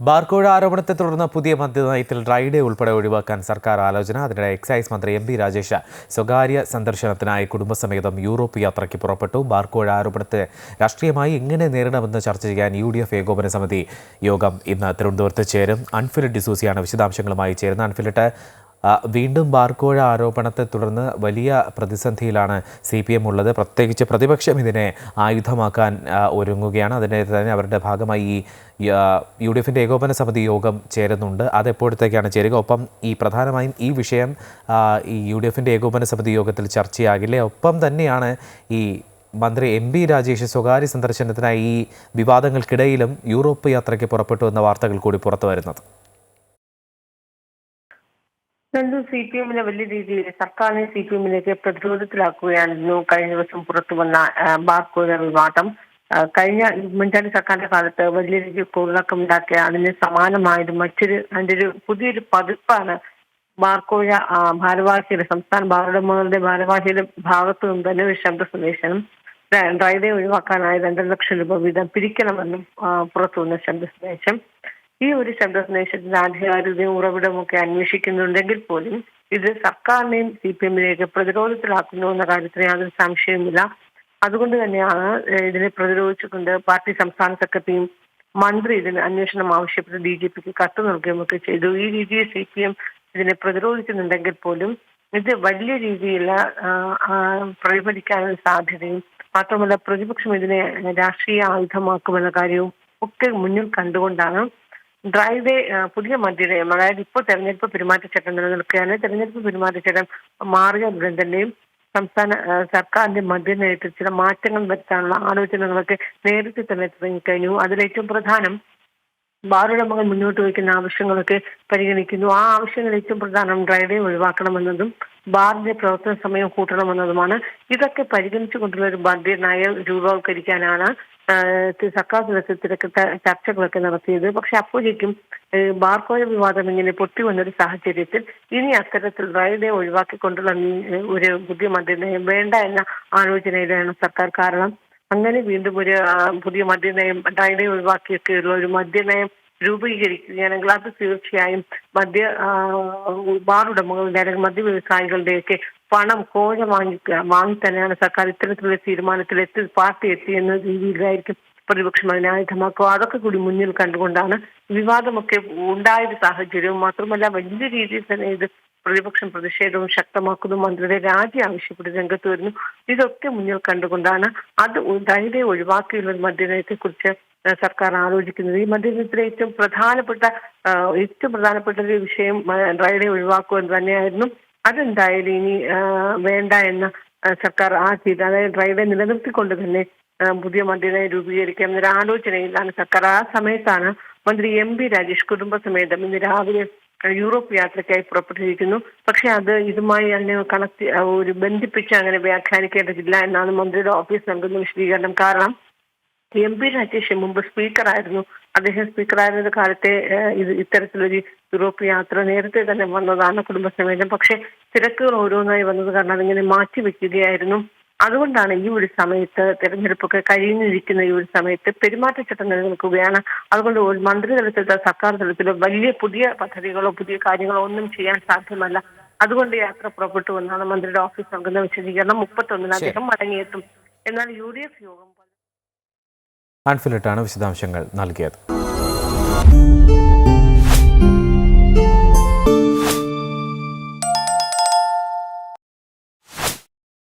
ബാർക്കോഴ ആരോപണത്തെ തുടർന്ന് പുതിയ മദ്യനയത്തിൽ ഡ്രൈഡേ ഉൾപ്പെടെ ഒഴിവാക്കാൻ സർക്കാർ ആലോചന. അതിനിടെ എക്സൈസ് മന്ത്രി എം പി രാജേഷ് സ്വകാര്യ സന്ദർശനത്തിനായി കുടുംബസമേതം യൂറോപ്പ് യാത്രയ്ക്ക് പുറപ്പെട്ടു. ബാർക്കോഴ ആരോപണത്തെ രാഷ്ട്രീയമായി എങ്ങനെ നേരിടണമെന്ന് ചർച്ച ചെയ്യാൻ യു ഡി എഫ് ഏകോപന സമിതി യോഗം ഇന്ന് തിരുവനന്തപുരത്ത് ചേരും. അൺഫിലിറ്റ് ഡിസൂസിയാണ് വിശദാംശങ്ങളുമായി ചേരുന്നത്. അൺഫിലിറ്റ് ആ, വീണ്ടും ബാർക്കോഴ ആരോപണത്തെ തുടർന്ന് വലിയ പ്രതിസന്ധിയിലാണ് സി പി എം ഉള്ളത്. പ്രത്യേകിച്ച് പ്രതിപക്ഷം ഇതിനെ ആയുധമാക്കാൻ ഒരുങ്ങുകയാണ്. അതിന്റെ തന്നെ അവരുടെ ഭാഗമായി ഈ യു ഡി എഫിന്റെ ഏകോപന സമിതി യോഗം ചേരുന്നുണ്ട്. അതെപ്പോഴത്തേക്കാണ് ചേരുക? ഒപ്പം ഈ പ്രധാനമായും ഈ വിഷയം ഈ യു ഡി എഫിന്റെ ഏകോപന സമിതി യോഗത്തിൽ ചർച്ചയാകില്ലേ? ഒപ്പം തന്നെയാണ് ഈ മന്ത്രി എം പി രാജേഷ് സ്വകാര്യ സന്ദർശനത്തിനായി ഈ വിവാദങ്ങൾക്കിടയിലും യൂറോപ്പ് യാത്രയ്ക്ക് പുറപ്പെട്ടു എന്ന വാർത്തകൾ കൂടി പുറത്തു വരുന്നത്. രണ്ടും സി പി എമ്മിനെ വലിയ രീതിയിൽ സർക്കാരിനെ സി പി എമ്മിലേക്ക് പ്രതിരോധത്തിലാക്കുകയായിരുന്നു. കഴിഞ്ഞ ദിവസം പുറത്തു വന്ന ബാർക്കോഴ വിവാദം. കഴിഞ്ഞ ഉമ്മൻചാണ്ടി സർക്കാരിന്റെ കാലത്ത് വലിയ രീതിയിൽ കൂടുതലക്കം ഉണ്ടാക്കിയ അതിന് സമാനമായത് മറ്റൊരു അതിന്റെ ഒരു പുതിയൊരു പതിപ്പാണ് ബാർക്കോഴ ഭാരവാഹിയുടെ സംസ്ഥാന ഭാരതങ്ങളുടെ ഭാരവാഹിയുടെ ഭാഗത്തു നിന്ന് തന്നെ ഒരു ശബ്ദ സന്ദേശനം ഡ- ഡ്രൈവേ ഒഴിവാക്കാനായി രണ്ടര ലക്ഷം രൂപ വീതം പിരിക്കണമെന്നും പുറത്തു വന്ന ശബ്ദ സന്ദേശം. ഈ ഒരു ശബ്ദ സന്ദേശത്തിന്റെ ആധികാരികതയും ഉറവിടമൊക്കെ അന്വേഷിക്കുന്നുണ്ടെങ്കിൽ പോലും ഇത് സർക്കാരിനെയും സി പി എമ്മിനെയൊക്കെ പ്രതിരോധത്തിലാക്കുന്നു എന്ന കാര്യത്തിന് യാതൊരു സംശയവുമില്ല. അതുകൊണ്ട് തന്നെയാണ് ഇതിനെ പ്രതിരോധിച്ചുകൊണ്ട് പാർട്ടി സംസ്ഥാന സെക്രട്ടറിയും മന്ത്രി ഇതിന് അന്വേഷണം ആവശ്യപ്പെട്ട് ഡി ജി പിക്ക് കത്ത് നൽകുകയും ഒക്കെ ചെയ്തു. ഈ രീതിയിൽ സി പി എം ഇതിനെ പ്രതിരോധിക്കുന്നുണ്ടെങ്കിൽ പോലും ഇത് വലിയ രീതിയിൽ പ്രതിഫലിക്കാനുള്ള സാധ്യതയും മാത്രമല്ല പ്രതിപക്ഷം ഇതിനെ രാഷ്ട്രീയ ആയുധമാക്കുമെന്ന കാര്യവും ഒക്കെ മുന്നിൽ കണ്ടുകൊണ്ടാണ് ഡ്രൈവേ പുതിയ നിയമം അതായത് ഇപ്പോൾ തെരഞ്ഞെടുപ്പ് പെരുമാറ്റച്ചട്ടം നിലനിൽക്കുകയാണ്. തെരഞ്ഞെടുപ്പ് പെരുമാറ്റച്ചട്ടം മാറിയ ഉടൻ തന്നെയും സംസ്ഥാന സർക്കാരിന്റെ മദ്യനയത്തിൽ ചില മാറ്റങ്ങൾ വരുത്താനുള്ള ആലോചനകളൊക്കെ നേരത്തെ തന്നെ തുടങ്ങിക്കഴിഞ്ഞു. അതിലേറ്റവും പ്രധാനം ബാറുടമകൾ മുന്നോട്ട് വയ്ക്കുന്ന ആവശ്യങ്ങളൊക്കെ പരിഗണിക്കുന്നു. ആ ആവശ്യങ്ങൾ ഏറ്റവും പ്രധാനം ഡ്രൈവേ ഒഴിവാക്കണമെന്നതും ബാറിന്റെ പ്രവർത്തന സമയം കൂട്ടണമെന്നതുമാണ്. ഇതൊക്കെ പരിഗണിച്ചുകൊണ്ടുള്ള ഒരു ബഡ്ജറ്റ് നയം രൂപവത്കരിക്കാനാണ് സർക്കാർ തലത്തിൽ തിരക്ക് ത- ചർച്ചകളൊക്കെ നടത്തിയത്. പക്ഷെ അപ്പോഴേക്കും ബാർക്കോഴ വിവാദം ഇങ്ങനെ പൊട്ടി സാഹചര്യത്തിൽ ഇനി അത്തരത്തിൽ ഡ്രൈവേ ഒഴിവാക്കിക്കൊണ്ടുള്ള ഒരു പുതിയ മന്ത്രി വേണ്ട എന്ന ആലോചനയിലാണ് സർക്കാർ കാരണം. അങ്ങനെ വീണ്ടും ഒരു പുതിയ മദ്യനയം ഡ്രൈവേ ഒഴിവാക്കിയൊക്കെയുള്ള ഒരു മദ്യനയം രൂപീകരിക്കുകയാണെങ്കിൽ അത് തീർച്ചയായും മദ്യ ബാറുടമകളുടെ അല്ലെങ്കിൽ മദ്യ വ്യവസായികളുടെയൊക്കെ പണം കോഴ വാങ്ങി വാങ്ങി തന്നെയാണ് സർക്കാർ ഇത്തരത്തിലുള്ള തീരുമാനത്തിൽ എത്തി പാർട്ടി എന്ന രീതിയിലായിരിക്കും പ്രതിപക്ഷം അതിനെ ആയുധമാക്കുക. അതൊക്കെ കൂടി മുന്നിൽ കണ്ടുകൊണ്ടാണ് വിവാദമൊക്കെ ഉണ്ടായ ഒരു സാഹചര്യവും. മാത്രമല്ല വലിയ രീതിയിൽ തന്നെ ഇത് പ്രതിപക്ഷം പ്രതിഷേധവും ശക്തമാക്കുന്നു മന്ത്രിയുടെ രാജി ആവശ്യപ്പെട്ട് രംഗത്ത് വരുന്നു. ഇതൊക്കെ മുന്നിൽ കണ്ടുകൊണ്ടാണ് അത് ഡ്രൈവേ ഒഴിവാക്കിയുള്ള ഒരു മദ്യനയത്തെ കുറിച്ച് സർക്കാർ ആലോചിക്കുന്നത്. ഈ മദ്യനയത്തിലെ ഏറ്റവും പ്രധാനപ്പെട്ട ഏറ്റവും പ്രധാനപ്പെട്ട ഒരു വിഷയം ഡ്രൈവേ ഒഴിവാക്കുക എന്ന് തന്നെയായിരുന്നു. അതെന്തായാലും ഇനി വേണ്ട എന്ന സർക്കാർ ആ ചെയ്ത് അതായത് ഡ്രൈവറെ നിലനിർത്തിക്കൊണ്ട് തന്നെ പുതിയ മന്ത്രിയെ രൂപീകരിക്കാം എന്നൊരു ആലോചനയിലാണ് സർക്കാർ. ആ സമയത്താണ് മന്ത്രി എം പി രാജേഷ് കുടുംബസമേതം ഇന്ന് രാവിലെ യൂറോപ്പ് യാത്രയ്ക്കായി പുറപ്പെട്ടിരിക്കുന്നു. പക്ഷെ അത് ഇതുമായി അങ്ങനെ കണക്ട് ഒരു ബന്ധിപ്പിച്ച് അങ്ങനെ വ്യാഖ്യാനിക്കേണ്ടതില്ല എന്നാണ് മന്ത്രിയുടെ ഓഫീസ് നൽകുന്ന വിശദീകരണം. കാരണം എം പി രാജേഷ് മുമ്പ് സ്പീക്കറായിരുന്നു. അദ്ദേഹം സ്പീക്കറായിരുന്ന കാലത്തെ ഇത് ഇത്തരത്തിലൊരു യൂറോപ്പ് യാത്ര നേരത്തെ തന്നെ വന്നതാണ് കുടുംബസമേതം. പക്ഷെ തിരക്കുകൾ ഓരോന്നായി വന്നത് കാരണം അതിങ്ങനെ മാറ്റി വെക്കുകയായിരുന്നു അതുകൊണ്ടാണ് ഈ ഒരു സമയത്ത് തെരഞ്ഞെടുപ്പൊക്കെ കഴിഞ്ഞിരിക്കുന്ന ഈ ഒരു സമയത്ത് പെരുമാറ്റച്ചട്ടം നിലനിൽക്കുകയാണ് അതുകൊണ്ട് ഒരു മന്ത്രിതലത്തിലോ സർക്കാർ തലത്തിലോ വലിയ പുതിയ പദ്ധതികളോ പുതിയ കാര്യങ്ങളോ ഒന്നും ചെയ്യാൻ സാധ്യമല്ല. അതുകൊണ്ട് യാത്ര പുറപ്പെട്ടു എന്നാണ് മന്ത്രിയുടെ ഓഫീസ് നൽകുന്ന വിശദീകരണം. മുപ്പത്തൊന്നിന് അദ്ദേഹം മടങ്ങിയെത്തും. എന്നാൽ യു ഡി എഫ് യോഗം അൺഫിലിട്ടാണ് വിശദാംശങ്ങൾ നൽകിയത്.